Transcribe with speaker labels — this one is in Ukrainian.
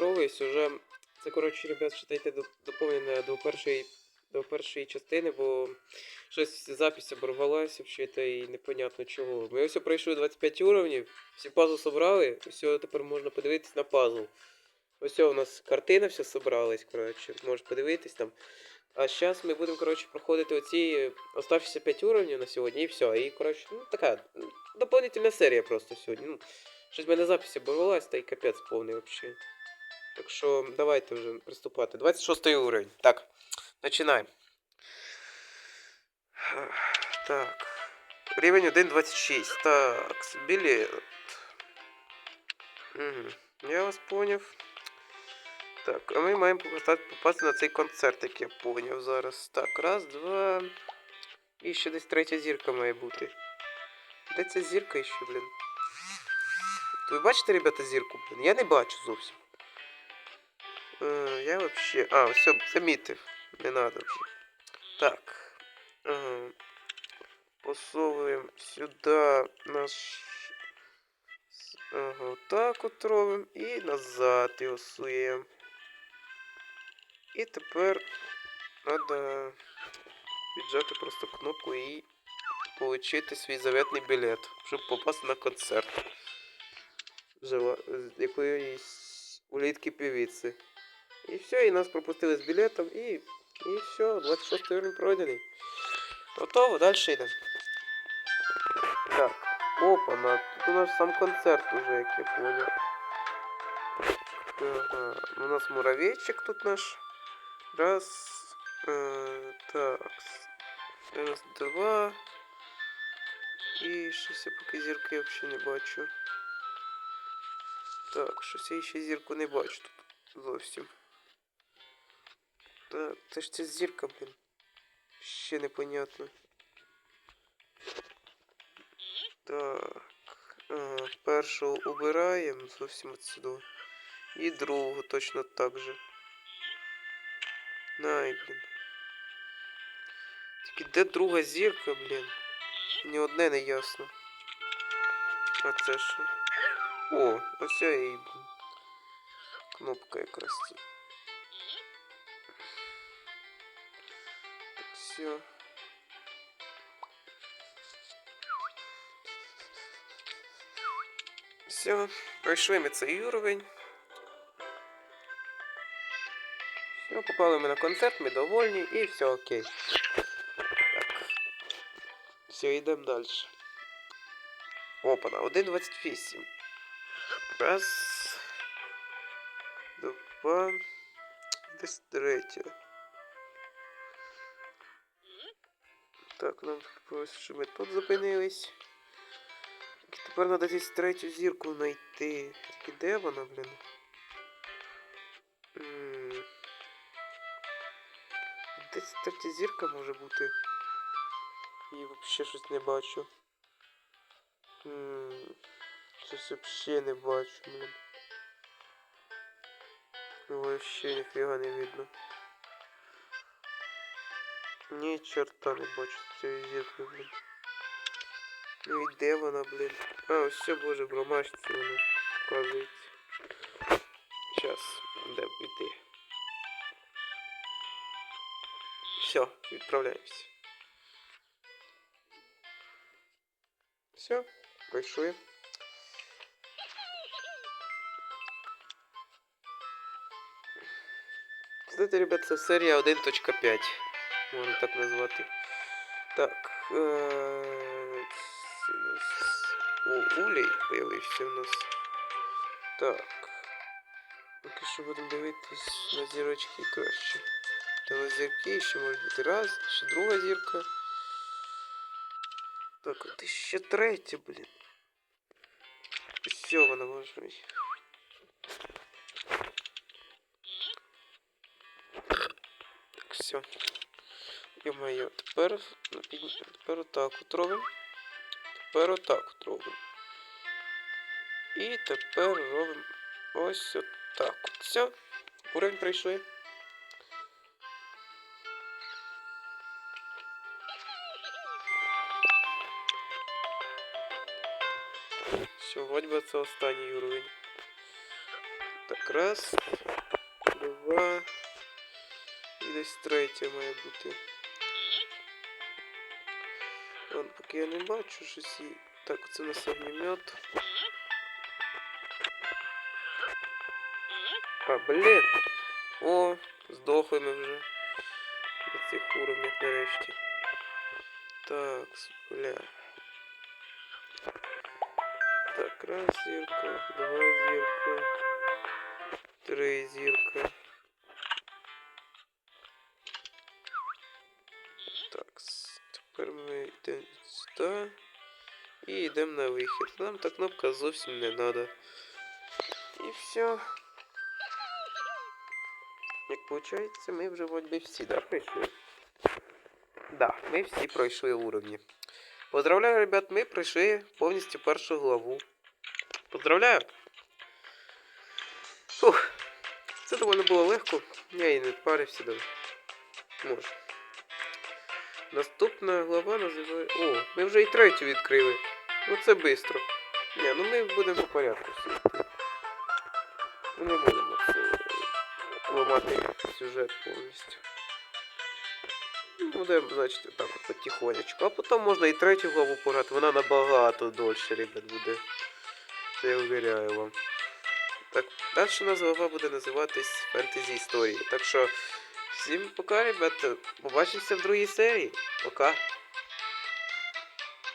Speaker 1: поздороваюсь, уже це, коротше, ребят, читайте до- доповнення до першої, до першої частини, бо щось запись оборвалась вообще, та і непонятно чого. Ми ось пройшли 25 уровнів, всі пазл собрали, все, тепер можна подивитись на пазл. Ось у нас картина вся собралась, коротше, можеш подивитись там. А зараз ми будемо, коротше, проходити оці оставшіся 5 уровнів на сьогодні і все. І, коротше, ну така доповнительна серія просто сьогодні. Ну, щось в мене запись оборвалась, та й капець повний взагалі. Так що давайте вже приступати. 26 уровень. Так, починаємо. Так. Рівень 1.26. Так, білет. Угу. Я вас поняв. Так, а ми маємо попасти, на цей концерт, як я поняв зараз. Так, раз, два. І ще десь третя зірка має бути. Де ця зірка ще, блін? Ви бачите, ребята, зірку, блін? Я не бачу зовсім. Е, я вообще. А, все, замітив. Не надо вже. Так. Ага. Посовуємо сюди наш. Ага, так от робимо. І назад його суємо. І тепер треба віджати просто кнопку і отримати свій заветний білет, щоб попасти на концерт. Жива... якоїсь улітки певиці. І все, і нас пропустили з білетом, і, і все, 26 уровень пройдений. Готово, далі йдемо. Так, опа, на тут у нас сам концерт уже, як я понял. Ага, у нас муравейчик тут наш. Раз, е, так. Раз, два. І щось я поки зірки взагалі не бачу. Так, щось я ще зірку не бачу тут зовсім. Так, це ж ця зірка, блін. Ще непонятно. Так. Ага, першого убираємо зовсім отсюди. І другого точно так же. Най, блін. Тільки де друга зірка, блін? Ні одне не ясно. А це що? О, ось я її, блін. Кнопка якраз. Все. Все, пройшли ми цей уровень. Все, попали ми на концерт, ми довольні і все окей. Так. Все, йдемо далі. Опана, 1.28. Раз. Два. Десь третє. Так, нам що ми тут зупинились. Тільки тепер треба десь третю зірку знайти. Тільки де вона, блін? М. Десь третя зірка може бути. І взагалі щось не бачу. М. Щось взагалі не бачу, блін. Вообще ніфіга не видно. Ні чорта не бачу цієї зірки, блін. Ну і де вона, блін? А, ось все, боже, бромашці вона вказується. Щас, де йти. Все, відправляємося. Все, пройшли. Кстати, ребят, це серія 1.5. Можна так назвати. Так. Е- це у нас... О, улей появився у нас. Так. Поки що будемо дивитись на зірочки краще. Там на зірки ще може бути раз, ще друга зірка. Так, а ти ще третя, блін. Все, вона може бути. Так, все. Ё-моё, тепер, ну, тепер отак от робимо. Тепер отак от робимо. І тепер робимо ось отак от. Все. Уровень пройшли. Сьогодні це останній уровень. Так. Раз, два. І десь третя має бути. Ладно, поки я не бачу щось і. Так, це у нас огнемет. А, блін! О, здохли ми вже. На цих уровнях нарешті. Так, бля. Так, раз зірка, два зірка, три зірка. Йдемо на вихід. Нам та кнопка зовсім не треба. І все. Як виходить, ми вже вроді всі, да, пройшли? Да, ми всі пройшли уровні. Поздравляю, ребят, ми пройшли повністю першу главу. Поздравляю! Фух, це доволі було легко. Я і не парився даже. Може. Наступна глава називає. О, ми вже і третю відкрили. Ну це швидко. Ні, ну ми будемо по порядку йти. Ми не будемо це ламати сюжет повністю. Будемо, значить, так от потихонечку. А потім можна і третю главу пограти. Вона набагато дольше, ребят, буде. Це я уверяю вам. Так, далі у нас глава буде називатись фентезі історії. Так що, всім пока, ребята. Побачимося в другій серії. Пока.